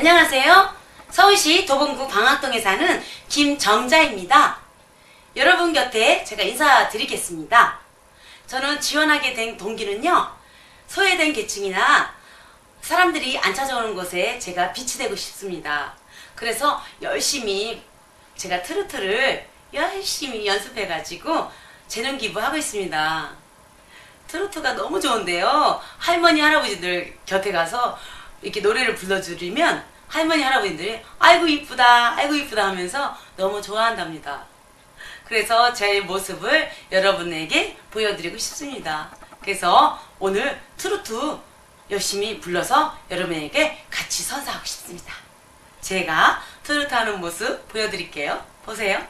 안녕하세요. 서울시 도봉구 방학동에 사는 김정자입니다. 여러분 곁에 제가 인사드리겠습니다. 저는 지원하게 된 동기는요, 소외된 계층이나 사람들이 안 찾아오는 곳에 제가 빛이 되고 싶습니다. 그래서 열심히 제가 트로트를 열심히 연습해가지고 재능 기부하고 있습니다. 트로트가 너무 좋은데요. 할머니, 할아버지들 곁에 가서 이렇게 노래를 불러드리면 할머니, 할아버지들이 아이고 이쁘다, 아이고 이쁘다 하면서 너무 좋아한답니다. 그래서 제 모습을 여러분에게 보여드리고 싶습니다. 그래서 오늘 트로트 열심히 불러서 여러분에게 같이 선사하고 싶습니다. 제가 트로트 하는 모습 보여드릴게요. 보세요.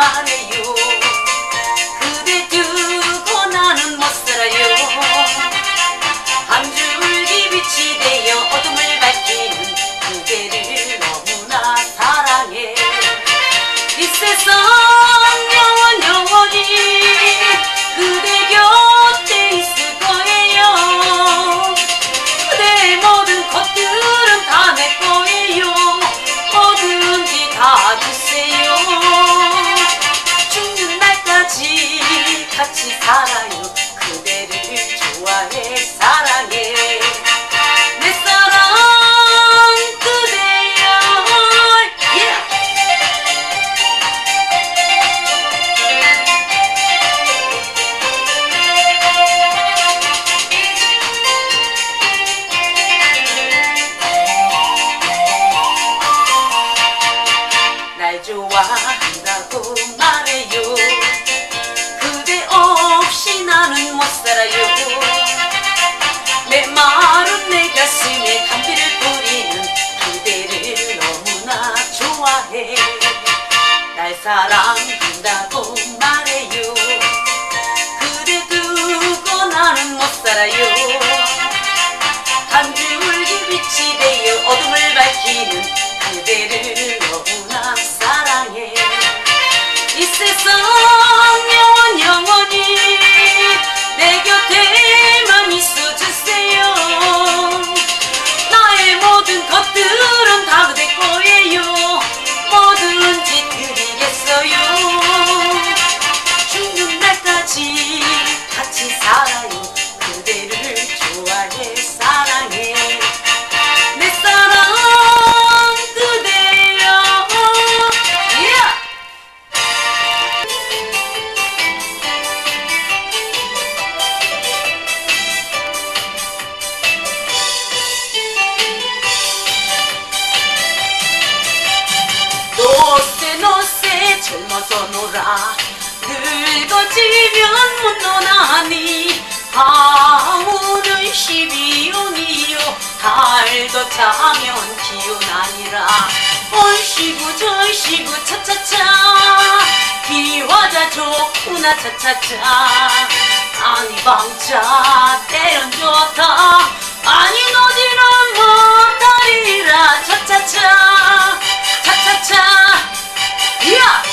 말해요. 그대 두고 나는 못 살아요. 한 줄기 빛이 되어 어둠을 밝히는 그대를 너무나 사랑해 이 세상 같이 살아요 사랑한다 젊어서 놀아. 늙어지면 못 노나니. 아우는 십이용이요. 달도 차면 기운 아니라. 얼씨구 절씨구 차차차. 기화자 좋구나 차차차. 아니 방차 때론 좋다. 아니 너지는 못하리라. 차차차. 차차차. 야!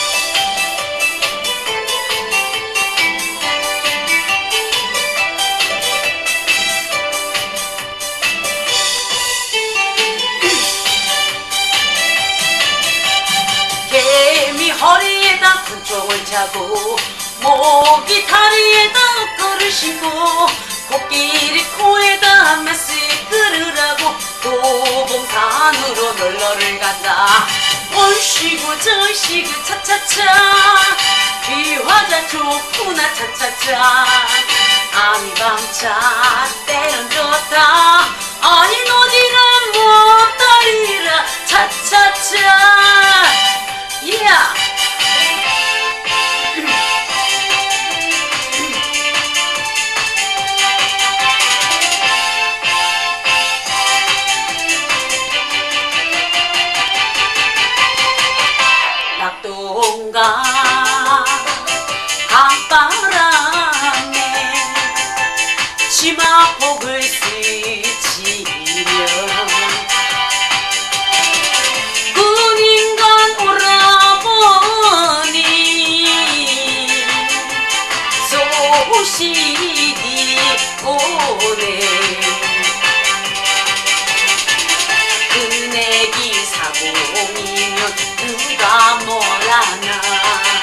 군총을 차고 모기 다리에다 옷걸을 신고 코끼리 코에다 메스 끌으라고 도봉산으로 놀러를 간다. 얼씨구 절씨구 차차차 귀화자 좋구나 차차차. 아니 방차 때는 좋다. 아니 노지는 못다리라 차차차 낙동강 강바람에 치마폭을 스치며 군인간 오라버니 소식이 오네. 은혜기 사공이면 i'm Ana.